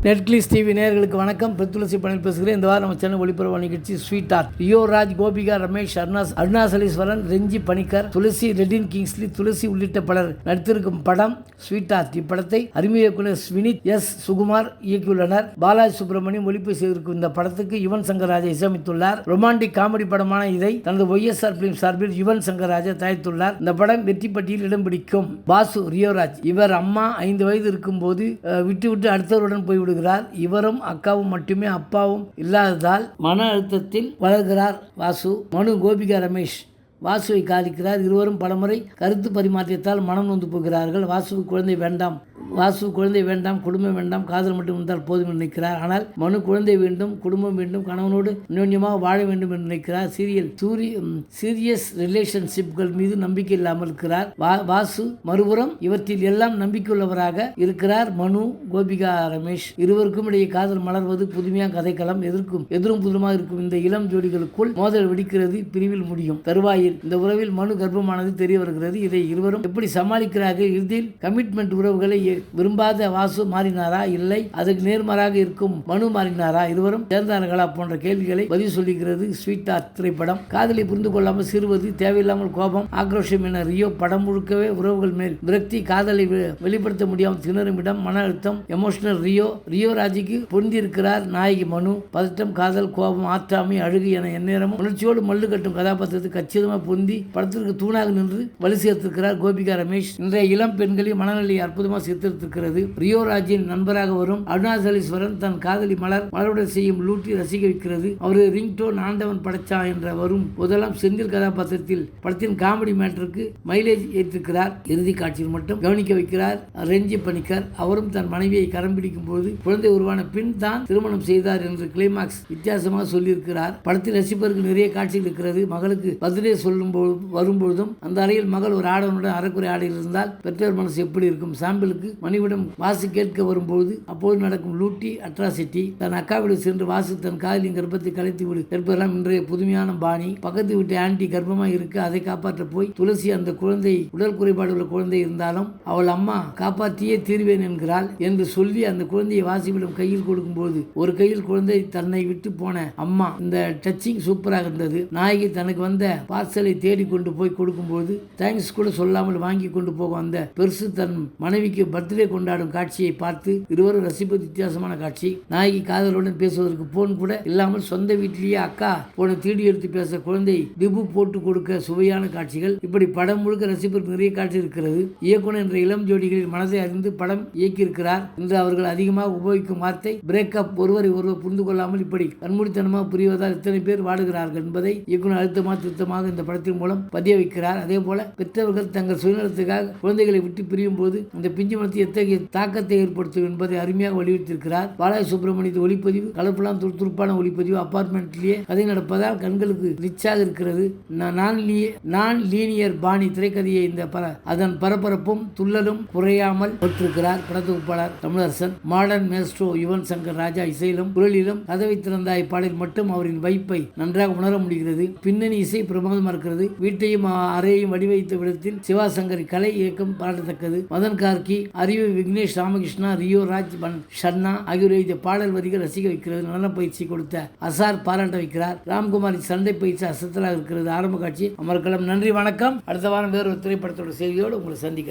நெட்கிளிஸ் TV நேர்களுக்கு வணக்கம். பெத்துளசி பணியில் பேசுகிறேன். இந்த வாரம் நம்ம சென்னை ஒளிபரப்பு நிகழ்ச்சி ஸ்வீட் ஆர்ட் ரியோ ராஜ் கோபிகா ரமேஷ் அருணாஸ் அருணாசலீஸ்வரன் ரெஞ்சி பணிக்கர் துளசி ரெடின் கிங்ஸ்லி துளசி உள்ளிட்ட பலர் நடித்திருக்கும் படம் ஸ்வீட் ஆர்ட் இப்படத்தை அறிமுக இயக்குனர் வினித் எஸ் சுகுமார் இயக்கியுள்ளனர். பாலாஜி சுப்பிரமணியம் ஒளிப்பு செய்திருக்கும் இந்த படத்துக்கு யுவன் சங்கர் ராஜா இசையமைத்துள்ளார். ரொமான்டிக் காமெடி படமான இதை தனது ஒய்எஸ்ஆர் பிலிம் சார்பில் யுவன் சங்கர் ராஜா தயாரித்துள்ளார். இந்த படம் வெற்றி பட்டியல் இடம் பிடிக்கும். பாசு ரியோராஜ் இவர் அம்மா ஐந்து வயது இருக்கும்போது அஹ், விட்டு விட்டு அடுத்தவருடன் விடுகிறார் இவரும் அக்காவும் மட்டுமே அப்பாவும் இல்லாததால் மன அழுத்தத்தில் வளர்கிறார் வாசு. மனு கோபிகா ரமேஷ் வாசுவை காதிக்கிறார் இருவரும் பலமுறை கருத்து பரிமாற்றத்தால் மனம் நொந்து போகிறார்கள். வாசுவுக்கு குழந்தை வேண்டாம். வாசு குழந்தை வேண்டாம் குடும்பம் வேண்டாம் காதல் மட்டும் இருந்தால் போதும் என்று நினைக்கிறார். ஆனால் மனு குழந்தை வேண்டும் குடும்பம் வேண்டும் கணவனோடு அந்யோன்யமாக வாழ வேண்டும் என்று நினைக்கிறார். சீரியல் சூரி சீரியஸ் ரிலேஷன்ஷிப்கள் மீது நம்பிக்கை இல்லாமல் இருக்கிறார். வா- வாசு மறுபுறம் இவற்றில் எல்லாம் நம்பிக்கையுள்ளவராக இருக்கிறார் மனு கோபிகா ரமேஷ். இருவருக்கும் இடையே காதல் மலர்வது புதுமையான கதைக்களம். எதிர்க்கும் எதிரும் புதுமாக இருக்கும் இந்த இளம் ஜோடிகளுக்குள் மோதல் வெடிக்கிறது பிரிவில் முடியும். தருவாயில் இந்த உறவில் மனு கர்ப்பமானது தெரிய வருகிறது. இதை இருவரும் எப்படி சமாளிக்கிறார்கள்? இறுதியில் கமிட்மெண்ட் உறவுகளை விரும்பாத வாசு மாறினாரா? இல்லை. அதுக்கு நேர்மாறாக இருக்கும் மனு மாறினாரா? இருவரும் சேர்ந்தார்களா போன்ற கேள்விகளை பதிவு சொல்லுகிறது ஸ்வீட் ஆர்ட் திரைப்படம். காதலை புரிந்து கொள்ளாமல் சிறுவது தேவையில்லாமல் கோபம் ஆக்ரோஷம் என ரியோ படம் முழுக்கவே உறவுகள் மேல் விரக்தி காதலை வெளிப்படுத்த முடியாமல் திணறும் இடம் மன அழுத்தம் எமோஷனல் ரியோ ரியோ ராஜிக்கு பொருந்திருக்கிறார் நாயகி மனு. பதட்டம் காதல் கோபம் ஆற்றாமை அழுகு என எந்நேரமும் உணர்ச்சியோடு மல்லு கட்டும் கதாபாத்திரத்தை கச்சிதமாக பொருந்தி படத்திற்கு தூணாக நின்று வலு சேர்த்திருக்கிறார் கோபிகா ரமேஷ். இன்றைய இளம் பெண்களின் மனநிலையை அற்புதமாக சேர்த்திருக்கிறது ரியோ ராஜின் நண்பராக வரும் அருணாசலீஸ்வரன் தன் காதலி மலர் மலருடன் செய்யும் லூட்டி ரசிக்க வைக்கிறது. அவரது ரிங்டோன் ஆண்டவன் படைச்சா என்ற வரும் முதலாம் செந்தில் கதாபாத்திரத்தில் படத்தின் காமெடி மேட்டருக்கு மைலேஜ் ஏற்றிருக்கிறார். இறுதி காட்சியில் மட்டும் கவனிக்க வைக்கிறார் ரெஞ்சி பணிக்கர். அவரும் தன் மனைவியை கரம் பிடிக்கும் போது குழந்தை உருவான பின் தான் திருமணம் செய்தார் என்று கிளைமாக்ஸ் வித்தியாசமாக சொல்லியிருக்கிறார். படத்தில் ரசிப்பதற்கு நிறைய காட்சிகள் இருக்கிறது. மகளுக்கு பதிலே சொல்லும் போது வரும்பொழுதும் அந்த அறையில் மகள் ஒரு ஆடவனுடன் அறக்குறை ஆடையில் இருந்தால் பெற்றோர் மனசு எப்படி இருக்கும்? சாம்பிளுக்கு மணிவிடம் வாசு கேட்க வரும்போது அப்போது நடக்கும் லூட்டி அட்ராசிட்டி தன் அக்காவிடம் சென்று வாசு தன் காதலின் கர்ப்பத்தை கலைத்து விடு. என்பதெல்லாம் இன்றைய புதுமையான பாணி. பக்கத்து வீட்டு ஆண்டி கர்ப்பமாக இருக்க அதை காப்பாற்ற போய் துளசி அந்த குழந்தை உடல் குறைபாடு உள்ள குழந்தை இருந்தாலும் அவள் அம்மா காப்பாற்றியே தீர்வேன் என்கிறாள் என்று சொல்லி அந்த குழந்தையை வாசிவிடம் கையில் கொடுக்கும்போது ஒரு கையில் குழந்தை தன்னை விட்டு போன அம்மா இந்த டச்சிங் சூப்பராக இருந்தது. நாயகி தனக்கு வந்த பார்சலை தேடி கொண்டு போய் கொடுக்கும்போது தேங்க்ஸ் கூட சொல்லாமல் வாங்கி கொண்டு போக அந்த பெருசு தன் மனைவிக்கு பர்த்டே கொண்டாடும் காட்சியை பார்த்து இருவரும் ரசிப்பது வித்தியாசமான காட்சி. நாயகி காதலுடன் பேசுவதற்கு போன் கூட இல்லாமல் சொந்த வீட்டிலேயே அக்கா போன தீடி எடுத்து பேச குழந்தை திபு போட்டு கொடுக்க சுவையான காட்சிகள். இப்படி படம் முழுக்க ரசிப்பதற்கு நிறைய காட்சி இருக்கிறது. இயக்குனர் என்ற இளம் ஜோடிகளின் மனதை அறிந்து படம் இயக்கியிருக்கிறார். இன்று அவர்கள் அதிகமாக உபயோகிக்கும் வார்த்தை பிரேக்கப் ஒருவரை ஒருவர் புரிந்து கொள்ளாமல் இப்படி கண்மூடித்தனமாக புரிவதால் இத்தனை பேர் வாடுகிறார்கள் என்பதை இயக்குனர் அழுத்தமாக திருத்தமாக இந்த படத்தின் மூலம் பதிய வைக்கிறார் அதே போல பெற்றவர்கள் தங்கள் சுயநலத்துக்காக குழந்தைகளை விட்டு பிரியும் போது இந்த பிஞ்சு மனத்தில் எத்தகைய தாக்கத்தை ஏற்படுத்தும் என்பதை அருமையாக வலியுறுத்தியிருக்கிறார். பாலாஜி சுப்பிரமணியத்து ஒளிப்பதிவு கலப்பெல்லாம் துருத்துருப்பான ஒளிப்பதிவு அபார்ட்மெண்ட்லேயே கதை நடப்பதால் கண்களுக்கு ரிச்சாக இருக்கிறது. நான் நான் நான் லீனியர் பாணி திரைக்கதையை இந்த பர அதன் பரபரப்பும் துள்ளலும் குறையாமல் பெற்றிருக்கிறார் படத்தொகுப்பாளர் தமிழரசன். மாடர்ன் மேஸ்ட்ரோ யுவன் சங்கர் ராஜா இசையிலும் குரலிலும் கதவை திறந்தாய் பாடலில் மட்டும் அவரின் வைப்பை நன்றாக உணர முடிகிறது. பின்னணி இசை பிரமாதமாக இருக்கிறது. வீட்டையும் அறையையும் வடிவைத்த விதத்தில் சிவாசங்கரி கலை இயக்கம் பாடத்தக்கது மதன் கார்கி அறிவு விக்னேஷ் ராமகிருஷ்ணா ரியோ ராஜ் பன் ஷர்ணா ஆகியோர் எழுதிய பாடல் வரிகள் ரசிக்க வைக்கிறது நடன பயிற்சி கொடுத்த அசார் பாராட்ட வைக்கிறார். ராம்குமாரின் சண்டை பயிற்சி அசத்தலாக இருக்கிறது. ஆரம்ப காட்சி அமர்கலம் நன்றி வணக்கம். அடுத்த வாரம் வேறு ஒரு திரைப்படத்தோட செய்தியோடு உங்களை சந்திக்கிறேன்.